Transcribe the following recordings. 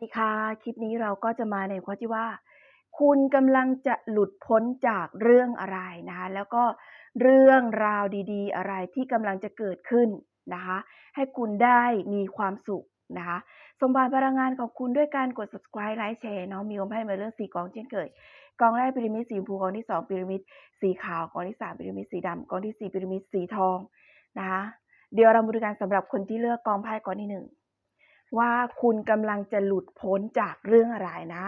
สดีค่ะ คลิปนี้เราก็จะมาในข้อที่ว่า คุณกำลังจะหลุดพ้นจากเรื่องอะไรนะคะ แล้วก็เรื่องราวดีๆ อะไรที่กำลังจะเกิดขึ้นนะคะ ให้คุณได้มีความสุขนะคะส่งผ่านพลังงานของคุณด้วยการกด subscribe ไลค์แชร์เนาะมีอมให้มาเรื่องสีกองเช่นเคยกองแรกพีระมิดสีชมพูกองที่สองพีระมิดสีขาวกองที่สามพีระมิดสีดำกองที่สี่พีระมิดสีทองนะคะเดี๋ยวเรามาดูกันสำหรับคนที่เลือกกองไพ่กองที่หนึ่ง ว่าคุณกำลังจะหลุดพ้นจากเรื่องอะไรนะ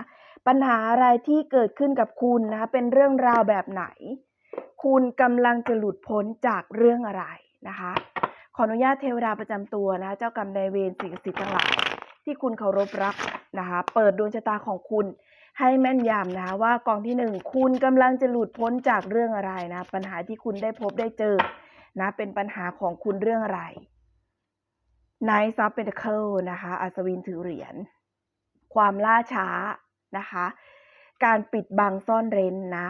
ปัญหาอะไรที่เกิดขึ้นกับคุณนะคะเป็นเรื่องราวแบบไหน คุณกำลังจะหลุดพ้นจากเรื่องอะไรนะคะ ขออนุญาตเทวดาประจำตัวนะคะเจ้ากรรมนายเวรสิ่งศักดิ์สิทธิ์ทั้งหลายที่คุณเคารพรักนะคะเปิดดวงชะตาของคุณให้แม่นยำนะคะว่ากองที่หนึ่งคุณกำลังจะหลุดพ้นจากเรื่องอะไรนะ ปัญหาที่คุณได้พบได้เจอนะเป็นปัญหาของคุณเรื่องอะไร n i g h t of Pentacle นะคะ อัศวินถือเหรียญ ความล่าช้านะคะ การปิดบังซ่อนเร้นนะ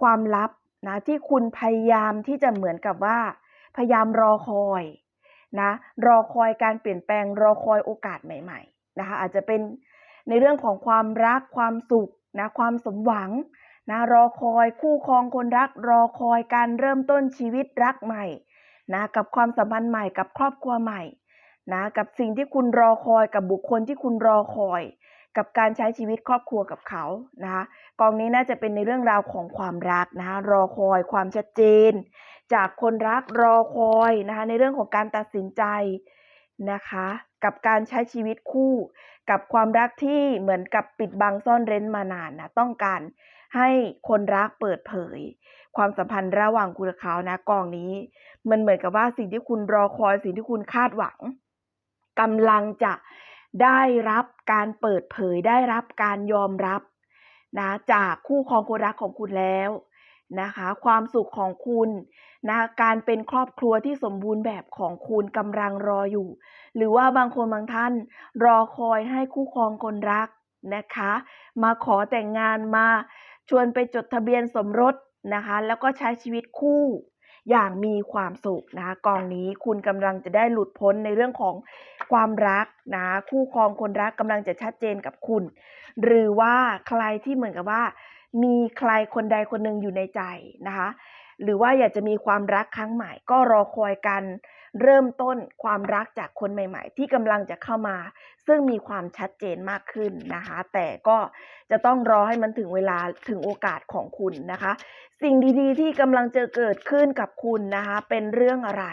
ความลับนะที่คุณพยายามที่จะเหมือนกับว่า พยายามรอคอยนะ รอคอยการเปลี่ยนแปลง รอคอยโอกาสใหม่ ๆ นะคะ อาจจะเป็นในเรื่องของความรัก ความสุขนะ ความสมหวังนะ รอคอยคู่ครองคนรัก รอคอยการเริ่มต้นชีวิตรักใหม่นะ กับความสัมพันธ์ใหม่ กับครอบครัวใหม่ นะกับสิ่งที่คุณรอคอยกับบุคคลที่คุณรอคอย กับการใช้ชีวิตครอบครัวกับเขานะคะกองนี้น่าจะเป็นในเรื่องราวของความรักนะคะรอคอยความชัดเจน จากคนรักรอคอยนะคะในเรื่องของการตัดสินใจนะคะกับการใช้ชีวิตคู่ กับความรักที่เหมือนกับปิดบังซ่อนเร้นมานานนะต้องการให้คนรักเปิดเผย ความสัมพันธ์ระหว่างคุณกับเขานะกองนี้ มันเหมือนกับว่าสิ่งที่คุณรอคอยสิ่งที่คุณคาดหวัง กำลังจะได้รับการเปิดเผยได้รับการยอมรับนะจากคู่ครองคนรักของคุณแล้วนะคะความสุขของคุณนะการเป็นครอบครัวที่สมบูรณ์แบบของคุณกำลังรออยู่ หรือว่าบางคนบางท่านรอคอยให้คู่ครองคนรักนะคะ มาขอแต่งงานมาชวนไปจดทะเบียนสมรสนะคะ แล้วก็ใช้ชีวิตคู่ อย่างมีความสุขนะคะกองนี้คุณกำลังจะได้หลุดพ้นในเรื่องของความรักนะคู่ครองคนรักกำลังจะชัดเจนกับคุณ หรือว่าใครที่เหมือนกับว่า มีใครคนใดคนหนึ่งอยู่ในใจนะคะ หรือว่าอยากจะมีความรักครั้งใหม่ก็รอคอยกัน เริ่มต้นความรักจากคนใหม่ ๆ ที่กำลังจะเข้ามา ซึ่งมีความชัดเจนมากขึ้นนะคะ แต่ก็จะต้องรอให้มันถึงเวลาถึงโอกาสของคุณนะคะ สิ่งดีๆ ที่กำลังจะเกิดขึ้นกับคุณนะคะ เป็นเรื่องอะไร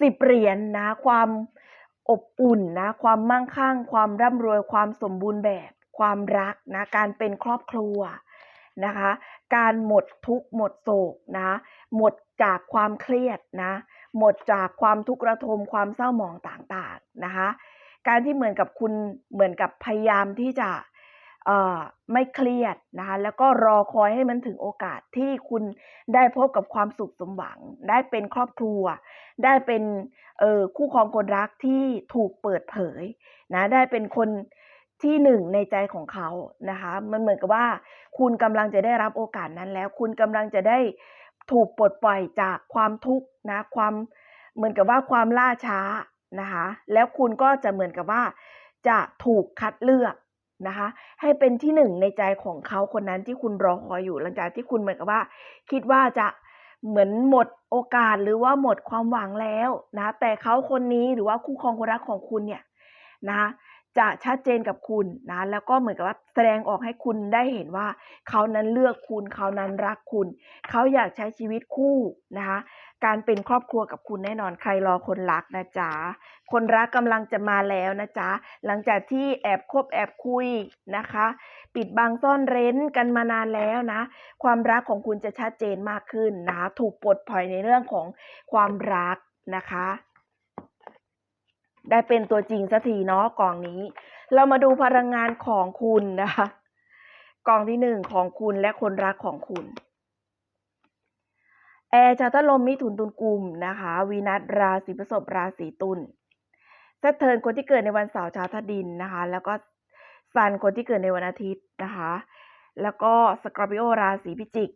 สิบเหรียญนะความอบอุ่นนะความมั่งคั่ง ความร่ำรวยความสมบูรณ์แบบ ความรักนะการเป็นครอบครัวนะคะ การหมดทุกข์หมดโศกนะหมดจากความเครียดนะ หมดจากความทุกข์ระทมความเศร้าหมองต่างๆนะคะ การที่เหมือนกับคุณเหมือนกับพยายามที่จะไม่เครียดนะคะแล้วก็รอคอยให้มันถึงโอกาสที่คุณได้พบกับความสุขสมหวัง ได้เป็นครอบครัว ได้เป็นคู่ครองคนรักที่ถูกเปิดเผยนะได้เป็นคนที่หนึ่งในใจของเขานะคะมันเหมือนกับว่า คุณกำลังจะได้รับโอกาสนั้นแล้ว คุณกำลังจะได้ ถูกปลดปล่อยจากความทุกข์นะความเหมือนกับว่าความล่าช้านะคะแล้วคุณก็จะเหมือนกับว่า จะถูกคัดเลือกนะคะให้เป็นที่หนึ่งในใจของเขาคนนั้นที่คุณรอคอยอยู่หลังจากที่คุณเหมือนกับว่า คิดว่าจะเหมือนหมดโอกาสหรือว่าหมดความหวังแล้วนะแต่เขาคนนี้หรือว่าคู่ครองคนรักของคุณเนี่ยนะ จะชัดเจนกับคุณนะแล้วก็เหมือนกับว่าแสดงออกให้คุณได้เห็นว่า เขานั้นเลือกคุณเขานั้นรักคุณ เขาอยากใช้ชีวิตคู่นะคะการเป็นครอบครัวกับคุณแน่นอนใครรอคนรักนะจ๊ะคนรักกำลังจะมาแล้วนะจ๊ะหลังจากที่แอบคบแอบคุยนะคะ ปิดบังซ่อนเร้นกันมานานแล้วนะ ความรักของคุณจะชัดเจนมากขึ้นนะถูกปลดปล่อยในเรื่องของความรักนะคะ ได้เป็นตัวจริงสักทีเนาะกองนี้ เรามาดูพลังงานของคุณนะคะกองที่หนึ่งของคุณและคนรักของคุณแอร์ชาวตลมมิถุนตุลกุมนะคะวีนัสราศีพฤษภราศีตุลเซตเทิร์นคนที่เกิดในวันเสาร์ชาวธดินนะคะ แล้วก็ซันคนที่เกิดในวันอาทิตย์นะคะ แล้วก็สกอร์ปิโอราศีพิจิก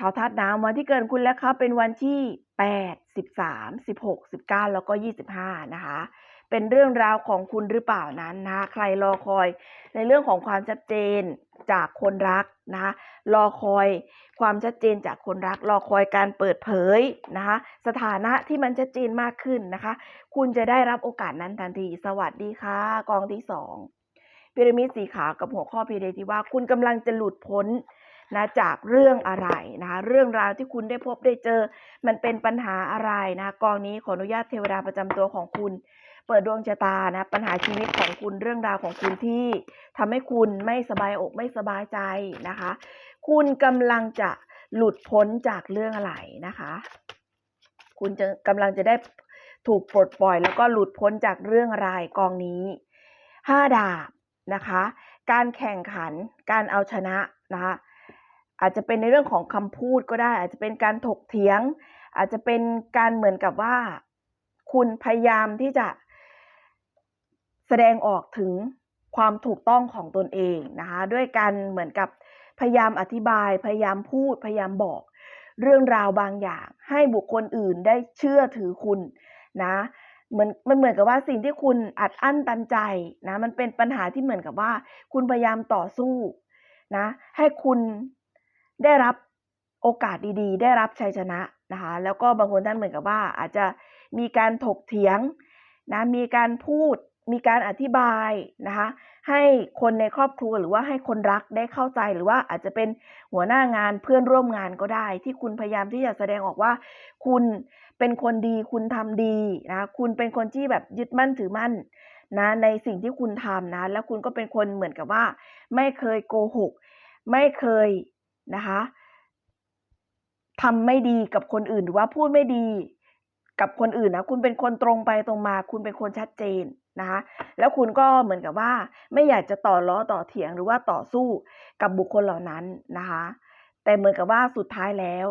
ชาวธาตุน้ำวันที่เกิดคุณและเขาเป็นวันที่แปดสิบสามสิบหกสิบเก้าแล้วก็ยี่สิบห้านะคะ เป็นเรื่องราวของคุณหรือเปล่านั้นนะคะใครรอคอยในเรื่องของความชัดเจนจากคนรักนะคะรอคอยความชัดเจนจากคนรัก รอคอยการเปิดเผยนะคะสถานะที่มันชัดเจนมากขึ้นนะคะ คุณจะได้รับโอกาสนั้นทันที สวัสดีค่ะ กองที่สองพีระมิดสีขาวกับหัวข้อพีเดที่ว่าคุณกำลังจะหลุดพ้น นะจากเรื่องอะไรนะคะเรื่องราวที่คุณได้พบได้เจอ มันเป็นปัญหาอะไรนะกองนี้ขออนุญาตเทวดาประจำตัวของคุณ เปิดดวงชะตานะปัญหาชีวิตของคุณเรื่องราวของคุณที่ทำให้คุณไม่สบายอกไม่สบายใจนะคะ คุณกำลังจะหลุดพ้นจากเรื่องอะไรนะคะ คุณจะกำลังจะได้ถูกปลดปล่อย แล้วก็หลุดพ้นจากเรื่องอะไรกองนี้ห้าดาบนะคะ การแข่งขัน การเอาชนะนะคะ อาจจะเป็นในเรื่องของคำพูดก็ได้ อาจจะเป็นการถกเถียง อาจจะเป็นการเหมือนกับว่า คุณพยายามที่จะแสดงออกถึงความถูกต้องของตนเองนะคะด้วยการเหมือนกับพยายามอธิบาย พยายามพูด พยายามบอก เรื่องราวบางอย่าง ให้บุคคลอื่นได้เชื่อถือคุณนะเหมือนมันเหมือนกับว่าสิ่งที่คุณอัดอั้นตันใจนะมันเป็นปัญหาที่เหมือนกับว่า คุณพยายามต่อสู้นะให้คุณ ได้รับโอกาสดีๆ ได้รับชัยชนะนะคะแล้วก็บางคนท่านเหมือนกับว่าอาจจะมีการถกเถียงนะมีการพูด มีการอธิบายนะคะให้คนในครอบครัวหรือว่าให้คนรักได้เข้าใจหรือว่าอาจจะเป็นหัวหน้างานเพื่อนร่วมงานก็ได้ ที่คุณพยายามที่จะแสดงออกว่า คุณเป็นคนดีคุณทำดีนะคุณเป็นคนที่แบบยึดมั่นถือมั่นนะในสิ่งที่คุณทำนะ แล้วคุณก็เป็นคนเหมือนกับว่า ไม่เคยโกหก ไม่เคย นะคะทำไม่ดีกับคนอื่นหรือว่าพูดไม่ดีกับคนอื่นนะคุณเป็นคนตรงไปตรงมา คุณเป็นคนชัดเจนนะคะแล้วคุณก็เหมือนกับว่า ไม่อยากจะต่อล้อต่อเถียงหรือว่าต่อสู้กับบุคคลเหล่านั้นนะคะแต่เหมือนกับว่าสุดท้ายแล้ว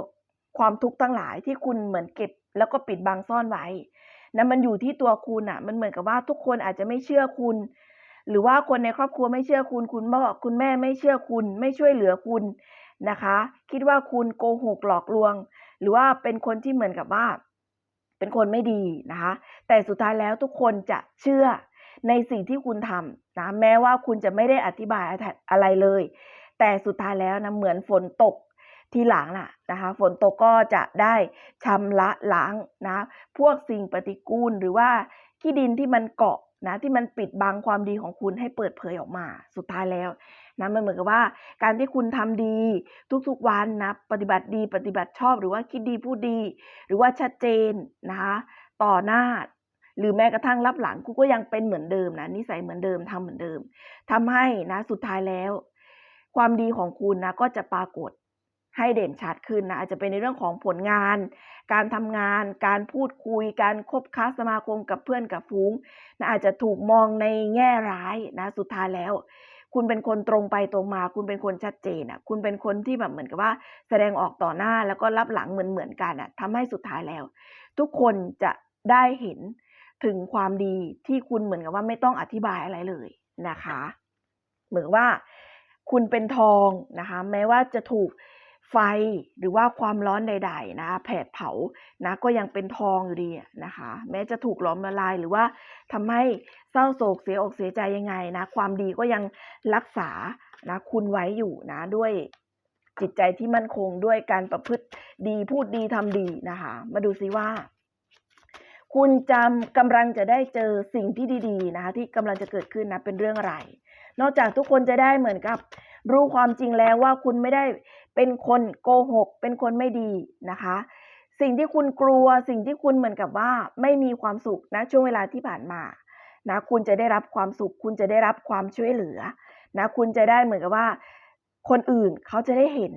ความทุกข์ทั้งหลายที่คุณเหมือนเก็บ แล้วก็ปิดบังซ่อนไว้นะมันอยู่ที่ตัวคุณอะ่ะ มันเหมือนกับว่าทุกคนอาจจะไม่เชื่อคุณ หรือว่าคนในครอบครัวไม่เชื่อคุณ คุณพ่อคุณแม่ไม่เชื่อคุณ ไม่ช่วยเหลือคุณ นะคะ คิดว่าคุณโกหกหลอกลวง หรือว่าเป็นคนที่เหมือนกับว่า เป็นคนไม่ดีนะคะ แต่สุดท้ายแล้วทุกคนจะเชื่อในสิ่งที่คุณทำนะแม้ว่าคุณจะไม่ได้อธิบายอะไรเลย แต่สุดท้ายแล้วนะเหมือนฝนตกทีหลังน่ะนะคะฝนตกก็จะได้ชำระล้างนะพวกสิ่งปฏิกูลหรือว่าขี้ดินที่มันเกาะ นะที่มันปิดบังความดีของคุณให้เปิดเผยออกมา สุดท้ายแล้วนะมันเหมือนกับว่า การที่คุณทำดีทุกๆวันนะปฏิบัติดีปฏิบัติชอบหรือว่าคิดดีพูดดี หรือว่าชัดเจนนะคะต่อหน้าหรือแม้กระทั่งรับหลังคุณก็ยังเป็นเหมือนเดิมนะนิสัยเหมือนเดิมทำเหมือนเดิมทำให้นะสุดท้ายแล้ว ความดีของคุณนะก็จะปรากฏ ให้เด่นชัดขึ้นนะอาจจะเป็นในเรื่องของผลงาน การทำงาน การพูดคุย การคบค้าสมาคมกับเพื่อนกับฟูงนะอาจจะถูกมองในแง่ร้ายนะสุดท้ายแล้ว คุณเป็นคนตรงไปตรงมา คุณเป็นคนชัดเจนอะคุณเป็นคนที่แบบเหมือนกับว่า แสดงออกต่อหน้าแล้วก็รับหลังเหมือนเหมือนกันอะทำให้สุดท้ายแล้ว ทุกคนจะได้เห็นถึงความดีที่คุณเหมือนกับว่าไม่ต้องอธิบายอะไรเลยนะคะ เหมือนว่าคุณเป็นทองนะคะ แม้ว่าจะถูก ไฟหรือว่าความร้อนใด ๆ นะ แผดเผานะก็ยังเป็นทองอยู่ดีนะคะ แม้จะถูกล้อมละลายหรือว่าทำให้เศร้าโศกเสียอกเสียใจยังไงนะ ความดีก็ยังรักษานะคุณไว้อยู่นะด้วยจิตใจที่มั่นคงด้วยการประพฤติดีพูดดีทำดีนะคะ มาดูซิว่า คุณจำกำลังจะได้เจอสิ่งที่ดี ๆ นะคะ ที่กำลังจะเกิดขึ้นนะเป็นเรื่องอะไร นอกจากทุกคนจะได้เหมือนกับ รู้ความจริงแล้วว่าคุณไม่ได้เป็นคนโกหก เป็นคนไม่ดีนะคะ สิ่งที่คุณกลัวสิ่งที่คุณเหมือนกับว่าไม่มีความสุขนะช่วงเวลาที่ผ่านมานะคุณจะได้รับความสุข คุณจะได้รับความช่วยเหลือนะคุณจะได้เหมือนกับว่า คนอื่นเขาจะได้เห็น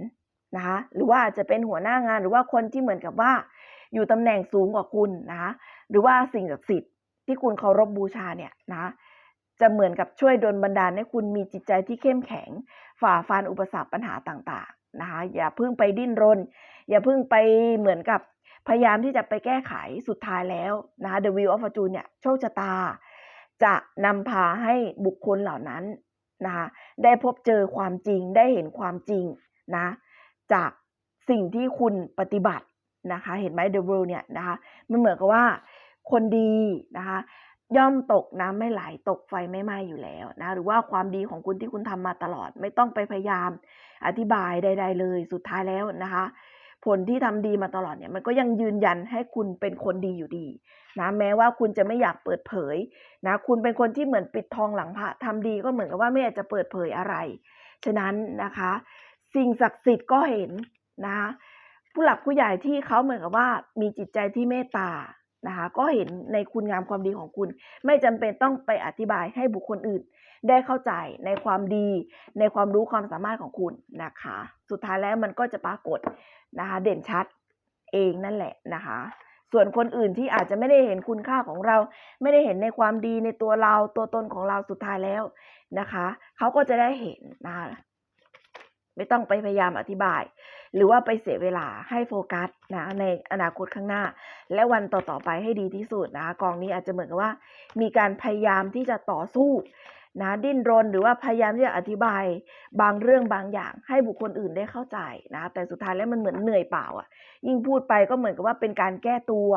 นะคะหรือว่าจะเป็นหัวหน้างานหรือว่าคนที่เหมือนกับว่า อยู่ตำแหน่งสูงกว่าคุณนะคะหรือว่าสิ่งศักดิ์สิทธิ์ที่คุณเคารพบบูชาเนี่ยนะ จะเหมือนกับช่วยดลบันดาลให้คุณมีจิตใจที่เข้มแข็ง ฝ่าฟันอุปสรรคปัญหาต่างๆนะคะ อย่าเพิ่งไปดิ้นรน อย่าเพิ่งไปเหมือนกับพยายามที่จะไปแก้ไขสุดท้ายแล้วนะคะ The Wheel of Fortune เนี่ยโชคชะตา จะนำพาให้บุคคลเหล่านั้นนะคะได้พบเจอความจริงได้เห็นความจริงนะจากสิ่งที่คุณปฏิบัตินะคะ เห็นไหม The World เนี่ยนะคะมันเหมือนกับว่าคนดีนะคะ ย่อมตกน้ำไม่ไหลตกไฟไม่ไหม้อยู่แล้วนะหรือว่าความดีของคุณที่คุณทำมาตลอด ไม่ต้องไปพยายามอธิบายใด ๆ เลยสุดท้ายแล้วนะคะ ผลที่ทำดีมาตลอดเนี่ยมันก็ยังยืนยันให้คุณเป็นคนดีอยู่ดีนะแม้ว่าคุณจะไม่อยากเปิดเผยนะคุณเป็นคนที่เหมือนปิดทองหลังพระทำดีก็เหมือนกับว่าไม่อยากจะเปิดเผยอะไร ฉะนั้นนะคะ สิ่งศักดิ์สิทธิ์ก็เห็นนะคะผู้หลักผู้ใหญ่ที่เขาเหมือนกับว่ามีจิตใจที่เมตตา นะคะ ก็เห็นในคุณงามความดีของคุณ ไม่จำเป็นต้องไปอธิบายให้บุคคลอื่น ได้เข้าใจในความดี ในความรู้ความสามารถของคุณนะคะ สุดท้ายแล้วมันก็จะปรากฏนะคะ เด่นชัดเองนั่นแหละนะคะ ส่วนคนอื่นที่อาจจะไม่ได้เห็นคุณค่าของเรา ไม่ได้เห็นในความดีในตัวเราตัวตนของเราสุดท้ายแล้วนะคะ เขาก็จะได้เห็นนะคะ ไม่ต้องไปพยายามอธิบาย หรือว่าไปเสียเวลาให้โฟกัสนะในอนาคตข้างหน้า และวันต่อๆไปให้ดีที่สุดนะกองนี้อาจจะเหมือนกับว่า มีการพยายามที่จะต่อสู้นะดิ้นรนหรือว่าพยายามที่จะอธิบายบางเรื่องบางอย่างให้บุคคลอื่นได้เข้าใจนะแต่สุดท้ายแล้วมันเหมือนเหนื่อยเปล่าอะ ยิ่งพูดไปก็เหมือนกับว่าเป็นการแก้ตัว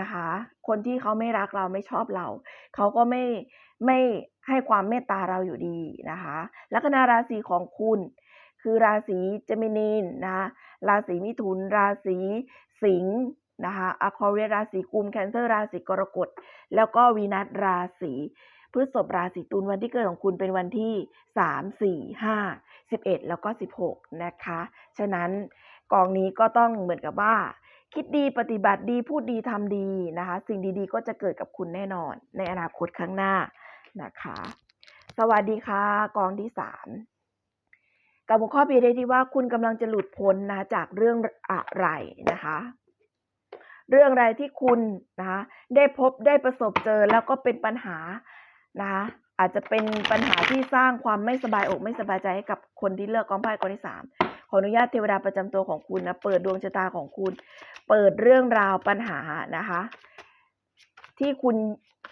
นะคะ คนที่เขาไม่รักเราไม่ชอบเราเขาก็ไม่ไม่ให้ความเมตตาเราอยู่ดีนะคะ ลัคนาราศีของคุณ คือราศีเจมินีนนะคะราศีมิถุน ราศีสิงห์นะคะอควาเรียราศีกุมแคนเซอร์ราศีกรกฎ แล้วก็วีนัสราศีพฤษภราศีตุลวันที่เกิดของคุณเป็นวันที่ 3 4 5 11 แล้วก็ 16 นะคะ ฉะนั้นกองนี้ก็ต้องเหมือนกับว่า คิดดีปฏิบัติดีพูดดีทำดีนะคะ สิ่งดีๆ ก็จะเกิดกับคุณแน่นอน ในอนาคตข้างหน้านะคะ สวัสดีค่ะ กองที่สาม กับหัวข้อพีได้ที่ว่าคุณกำลังจะหลุดพ้นนะจากเรื่องอะไรนะคะ เรื่องอะไรที่คุณนะคะได้พบได้ประสบเจอแล้วก็เป็นปัญหานะคะอาจจะเป็นปัญหาที่สร้างความไม่สบายอกไม่สบายใจให้กับคนที่เลือกกองไพ่กองที่สามขออนุญาตเทวดาประจำตัวของคุณนะเปิดดวงชะตาของคุณ เปิดเรื่องราวปัญหานะคะ ที่คุณ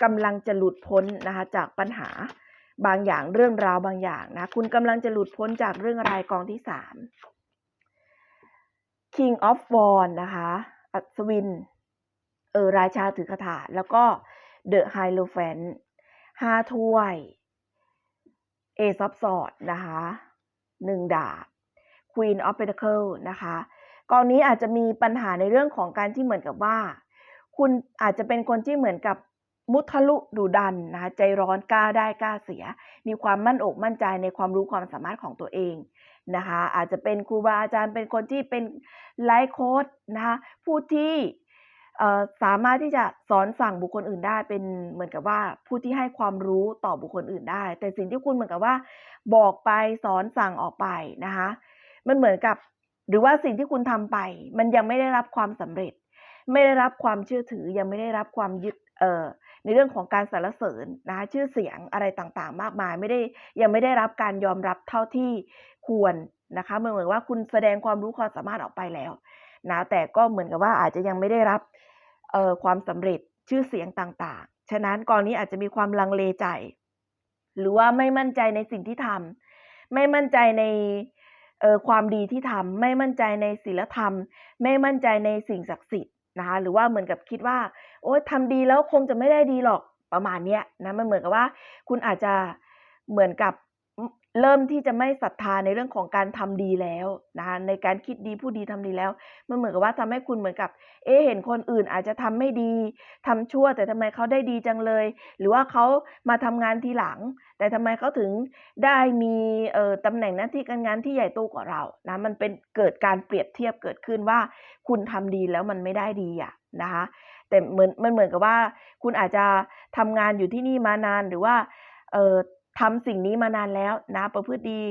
กำลังจะหลุดพ้นนะคะ จากปัญหา บางอย่างเรื่องราวบางอย่างนะ คุณกำลังจะหลุดพ้นจากเรื่องอะไรกองที่สาม King of w a n d นะคะ อัศวิน เออ ราชาถือคาถา แล้วก็ The Hierophant ห้าถ้วย A ซับสอดนะคะหนึ่งดาบ Queen of Pentacle นะคะกองนี้อาจจะมีปัญหาในเรื่องของการที่เหมือนกับว่า คุณอาจจะเป็นคนที่เหมือนกับ มุทะลุดุดันนะคะใจร้อนกล้าได้กล้าเสีย มีความมั่นอกมั่นใจในความรู้ความสามารถของตัวเองนะคะอาจจะเป็นครูบาอาจารย์เป็นคนที่เป็นไลฟ์โค้ดนะคะผู้ที่สามารถที่จะสอนสั่งบุคคลอื่นได้เป็นเหมือนกับว่าผู้ที่ให้ความรู้ต่อบุคคลอื่นได้ แต่สิ่งที่คุณเหมือนกับว่า บอกไปสอนสั่งออกไปนะคะมันเหมือนกับหรือว่าสิ่งที่คุณทำไป มันยังไม่ได้รับความสำเร็จ ไม่ได้รับความเชื่อถือยังไม่ได้รับความยึด ในเรื่องของการสรรเสริญนะคะชื่อเสียงอะไรต่างๆ มากมายไม่ได้ยังไม่ได้รับการยอมรับเท่าที่ควรนะคะเหมือนว่าคุณแสดงความรู้ความสามารถออกไปแล้วนะแต่ก็เหมือนกับว่าอาจจะยังไม่ได้รับเออความสำเร็จชื่อเสียงต่างๆ ฉะนั้นกรณีอาจจะมีความลังเลใจ หรือว่าไม่มั่นใจในสิ่งที่ทำไม่มั่นใจในเออความดีที่ทำไม่มั่นใจในศีลธรรม ไม่มั่นใจในสิ่งศักดิ์สิทธิ์นะคะหรือว่าเหมือนกับคิดว่า โอ๊ยทำดีแล้วคงจะไม่ได้ดีหรอกประมาณเนี้ยนะมันเหมือนกับว่า คุณอาจจะเหมือนกับ เริ่มที่จะไม่ศรัทธาในเรื่องของการทำดีแล้วนะคะในการคิดดีผู้ดีทำดีแล้ว มันเหมือนกับว่าทำให้คุณเหมือนกับ เอ๊เห็นคนอื่นอาจจะทำไม่ดีทำชั่ว แต่ทำไมเขาได้ดีจังเลย หรือว่าเขามาทำงานทีหลัง แต่ทำไมเขาถึงได้มีเอ่อตำแหน่งหน้าที่การงานที่ใหญ่โตกว่าเรานะมันเป็นเกิดการเปรียบเทียบเกิดขึ้นว่า คุณทำดีแล้วมันไม่ได้ดีอะนะคะแต่เหมือนมันเหมือนกับว่า คุณอาจจะทำงานอยู่ที่นี่มานานหรือว่าเอ่อ ทำสิ่งนี้มานานแล้วนะประพฤติดี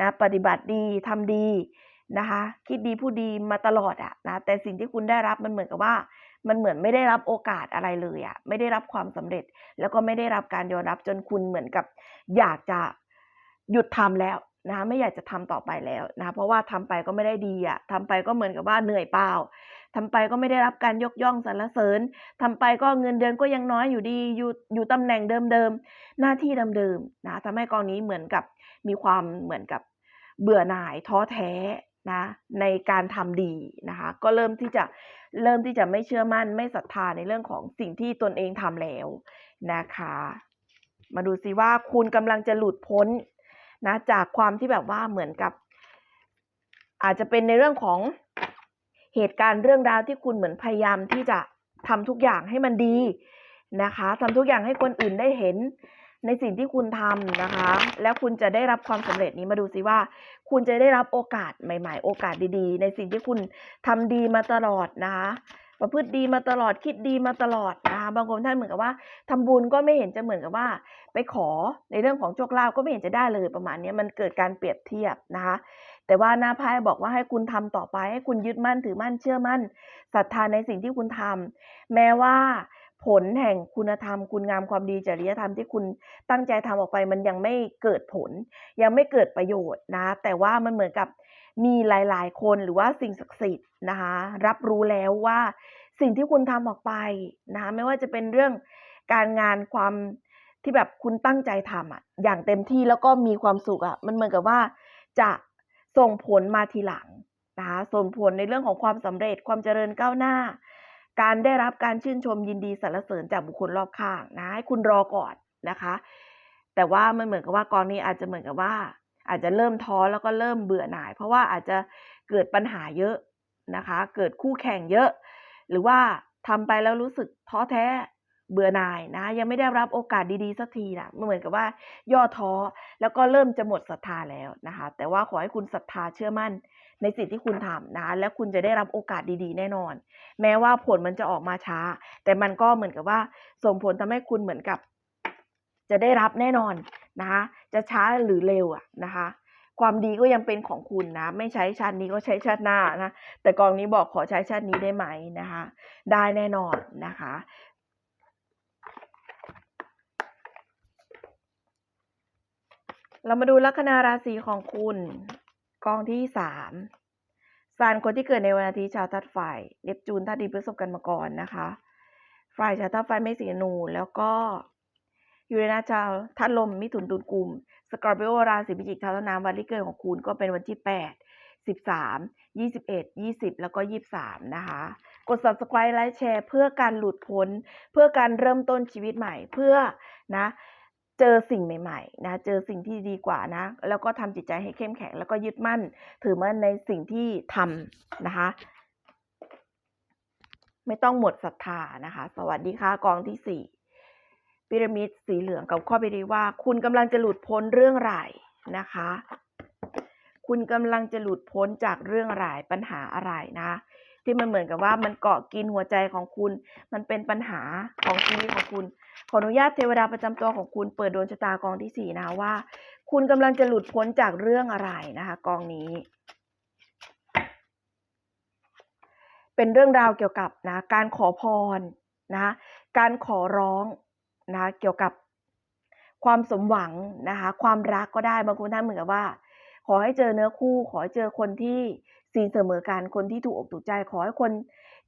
นะปฏิบัติดีทำดีนะคะ คิดดีพูดดีมาตลอดอะนะแต่สิ่งที่คุณได้รับมันเหมือนกับว่า มันเหมือนไม่ได้รับโอกาสอะไรเลยอะไม่ได้รับความสำเร็จ แล้วก็ไม่ได้รับการยอมรับจนคุณเหมือนกับ อยากจะหยุดทำแล้วนะคะไม่อยากจะทำต่อไปแล้วนะเพราะว่าทำไปก็ไม่ได้ดีอะ่ะทำไปก็เหมือนกับว่าเหนื่อยเปล่า ทำไปก็ไม่ได้รับการยกย่องสรรเสริญทำไปก็เงินเดือนก็ยังน้อยอยู่ดีอยู่อยู่ตำแหน่งเดิมๆหน้าที่เดิมๆนะทำให้กองนี้เหมือนกับมีความเหมือนกับเบื่อหน่ายท้อแท้นะในการทำดีนะคะก็เริ่มที่จะเริ่มที่จะไม่เชื่อมั่นไม่ศรัทธาในเรื่องของสิ่งที่ตนเองทำแล้วนะคะ มาดูซิว่าคุณกำลังจะหลุดพ้นนะจากความที่แบบว่าเหมือนกับ อาจจะเป็นในเรื่องของ เหตุการณ์เรื่องราวที่คุณเหมือนพยายามที่จะทำทุกอย่างให้มันดีนะคะทำทุกอย่างให้คนอื่นได้เห็นในสิ่งที่คุณทำนะคะ แล้วคุณจะได้รับความสำเร็จนี้มาดูซิว่า คุณจะได้รับโอกาสใหม่ ๆ โอกาสดีๆ ในสิ่งที่คุณทำดีมาตลอดนะคะ ประพฤติดีมาตลอดคิดดีมาตลอดนะคะบางคนท่านเหมือนกับว่าทำบุญก็ไม่เห็นจะเหมือนกับว่า ไปขอในเรื่องของโชคลาภก็ไม่เห็นจะได้เลยประมาณนี้มันเกิดการเปรียบเทียบนะคะ แต่ว่าหน้าไพ่บอกว่าให้คุณทำต่อไป ให้คุณยึดมั่นถือมั่นเชื่อมั่นศรัทธาในสิ่งที่คุณทำแม้ว่าผลแห่งคุณธรรม คุณงามความดีจริยธรรมที่คุณตั้งใจทำออกไปมันยังไม่เกิดผล ยังไม่เกิดประโยชน์นะ แต่ว่ามันเหมือนกับ มีหลาย ๆ คนหรือว่าสิ่งศักดิ์สิทธิ์นะคะ รับรู้แล้วว่าสิ่งที่คุณทำออกไปนะคะไม่ว่าจะเป็นเรื่องการงานความที่แบบคุณตั้งใจทำอะอย่างเต็มที่แล้วก็มีความสุขอะมันเหมือนกับว่าจะส่งผลมาทีหลังนะคะส่งผลในเรื่องของความสำเร็จความเจริญก้าวหน้า การได้รับการชื่นชมยินดีสรรเสริญจากบุคคลรอบข้างนะให้คุณรอก่อนนะคะ แต่ว่ามันเหมือนกับว่ากองนี้อาจจะเหมือนกับว่า อาจจะเริ่มท้อแล้วก็เริ่มเบื่อหน่าย เพราะว่าอาจจะเกิดปัญหาเยอะนะคะ เกิดคู่แข่งเยอะ หรือว่าทำไปแล้วรู้สึกท้อแท้เบื่อหน่ายนะ ยังไม่ได้รับโอกาสดีๆสักทีนะมันเหมือนกับว่าย่อท้อแล้วก็เริ่มจะหมดศรัทธาแล้วนะคะ แต่ว่าขอให้คุณศรัทธาเชื่อมั่นในสิ่งที่คุณทำนะคะและคุณจะได้รับโอกาสดีๆ แน่นอน แม้ว่าผลมันจะออกมาช้า แต่มันก็เหมือนกับว่าส่งผลทำให้คุณเหมือนกับ จะได้รับแน่นอน นะคะจะช้าหรือเร็วอะนะคะความดีก็ยังเป็นของคุณนะ ไม่ใช้ชาตินี้ก็ใช้ชาติหน้านะ แต่กองนี้บอกขอใช้ชาตินี้ได้ไหมนะคะ ได้แน่นอนนะคะ เรามาดูลัคนาราศีของคุณ กองที่สามสารคนที่เกิดในวันอาทิตย์ชาวธาตุไฟเนปจูนธาตุดินพฤษภกันมาก่อนนะคะ ฝ่ายชาวธาตุไฟไม่สีนูแล้วก็ ยูเรนัสชาวธาตุลมมิถุนตุลกุมสกอร์ปิโอราศีพิจิกชาวธาตุน้ำวันที่เกิดของคุณก็เป็นวันที่แปดสิบสามยี่สิบเอ็ดยี่สิบแล้วก็ยี่สิบสามนะคะ กด subscribe ไลค์แชร์เพื่อการหลุดพ้น เพื่อการเริ่มต้นชีวิตใหม่เพื่อนะเจอสิ่งใหม่ๆนะเจอสิ่งที่ดีกว่านะ แล้วก็ทำจิตใจให้เข้มแข็ง แล้วก็ยึดมั่น ถือมั่นในสิ่งที่ทำนะคะ ไม่ต้องหมดศรัทธานะคะ สวัสดีค่ะกองที่สี่ พีระมิดสีเหลืองกับข้อไปดีว่า คุณกำลังจะหลุดพ้นเรื่องไรายนะคะ คุณกำลังจะหลุดพ้นจากเรื่องรายปัญหาอะไรนะ ที่มันเหมือนกับว่ามันเกาะกินหัวใจของคุณ มันเป็นปัญหาของชีวิตของคุณ ขออนุญาตเทวดาประจำตัวของคุณเปิดดวงชะตากองที่สี่นะคะว่า คุณกำลังจะหลุดพ้นจากเรื่องอะไรนะคะ กองนี้เป็นเรื่องราวเกี่ยวกับนะการขอพรนะการขอร้อง นะเกี่ยวกับความสมหวังนะคะความรักก็ได้บางคนท่านเหมือนกับว่า ขอให้เจอเนื้อคู่ ขอให้เจอคนที่สีเสมอกันคนที่ถูกอกถูกใจ ขอให้คน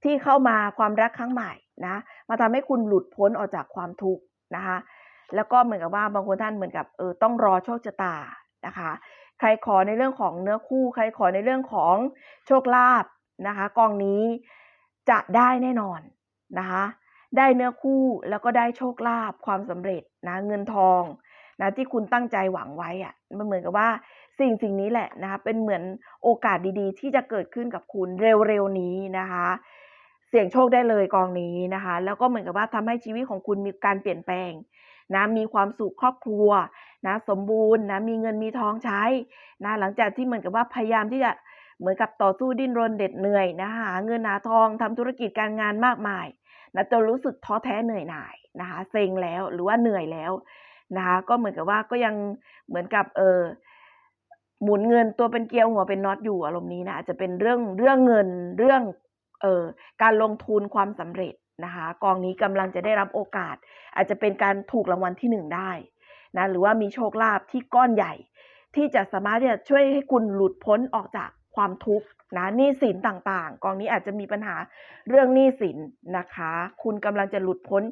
ที่เข้ามาความรักครั้งใหม่นะมาทำให้คุณหลุดพ้นออกจากความทุกข์นะคะแล้วก็เหมือนกับว่าบางคนท่านเหมือนกับเออต้องรอโชคชะตานะคะ ใครขอในเรื่องของเนื้อคู่ ใครขอในเรื่องของโชคลาภนะคะกองนี้จะได้แน่นอนนะคะ ได้เนื้อคู่แล้วก็ได้โชคลาภความสำเร็จนะเงินทองนะที่คุณตั้งใจหวังไว้อะมันเหมือนกับว่าสิ่งสิ่งนี้แหละนะคะเป็นเหมือนโอกาสดีๆ ที่จะเกิดขึ้นกับคุณเร็วๆนี้นะคะ เสี่ยงโชคได้เลยกองนี้นะคะ แล้วก็เหมือนกับว่าทำให้ชีวิตของคุณมีการเปลี่ยนแปลงนะมีความสุขครอบครัวนะสมบูรณ์นะมีเงินมีทองใช้นะหลังจากที่เหมือนกับว่าพยายามที่จะเหมือนกับต่อสู้ดิ้นรนเด็ดเหนื่อยนะหาเงินหาทองทำธุรกิจการงานมากมาย นะจนรู้สึกท้อแท้เหนื่อยหน่ายนะคะเซ็งแล้วหรือว่าเหนื่อยแล้วนะคะก็เหมือนกับว่าก็ยังเหมือนกับเออหมุนเงินตัวเป็นเกลียวหัวเป็นน็อตอยู่อารมณ์นี้นะอาจจะเป็นเรื่องเรื่องเงินเรื่องเออการลงทุนความสำเร็จนะคะกองนี้กำลังจะได้รับโอกาส อาจจะเป็นการถูกรางวัลที่หนึ่งได้นะหรือว่ามีโชคลาภที่ก้อนใหญ่ ที่จะสามารถที่จะช่วยให้คุณหลุดพ้นออกจาก ความทุกข์นะหนี้สินต่างๆ กองนี้อาจจะมีปัญหาเรื่องหนี้สินนะคะ คุณกำลังจะหลุดพ้น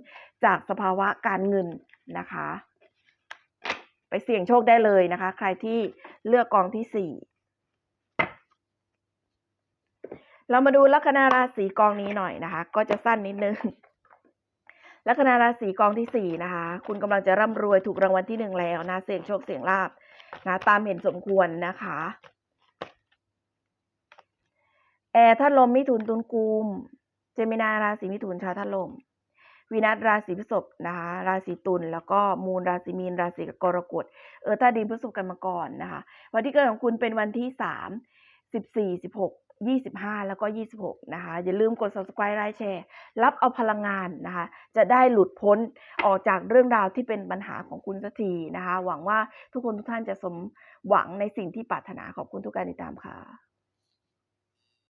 จากสภาวะการเงินนะคะ ไปเสี่ยงโชคได้เลยนะคะ ใครที่เลือกกองที่สี่เรามาดูลัคนาราศีกองนี้หน่อยนะคะ ก็จะสั้นนิดนึงลัคนาราศีกองที่สี่นะคะ คุณกำลังจะร่ำรวยถูกรางวัลที่หนึ่งแล้วนะ เสี่ยงโชคเสี่ยงลาบนะตามเห็นสมควรนะคะ แอร์ธาตุลมมิถุนตุลกุมเจมินาราศีมิถุนชาวธาตุลมวีนัสราศีพฤษภนะคะราศีตุลแล้วก็มูลราศีมีนราศีกรกฎเออธาตุดินพฤษภกันมาก่อนนะคะ วันที่เกิดของคุณเป็นวันที่สามสิบสี่สิบหกยี่สิบห้าแล้วก็ยี่สิบหกนะคะ อย่าลืมกด subscribe ไลค์แชร์รับเอาพลังงานนะคะ จะได้หลุดพ้นออกจากเรื่องราวที่เป็นปัญหาของคุณสักทีนะคะ หวังว่าทุกคนทุกท่านจะสมหวังในสิ่งที่ปรารถนาขอบคุณทุกการติดตามค่ะ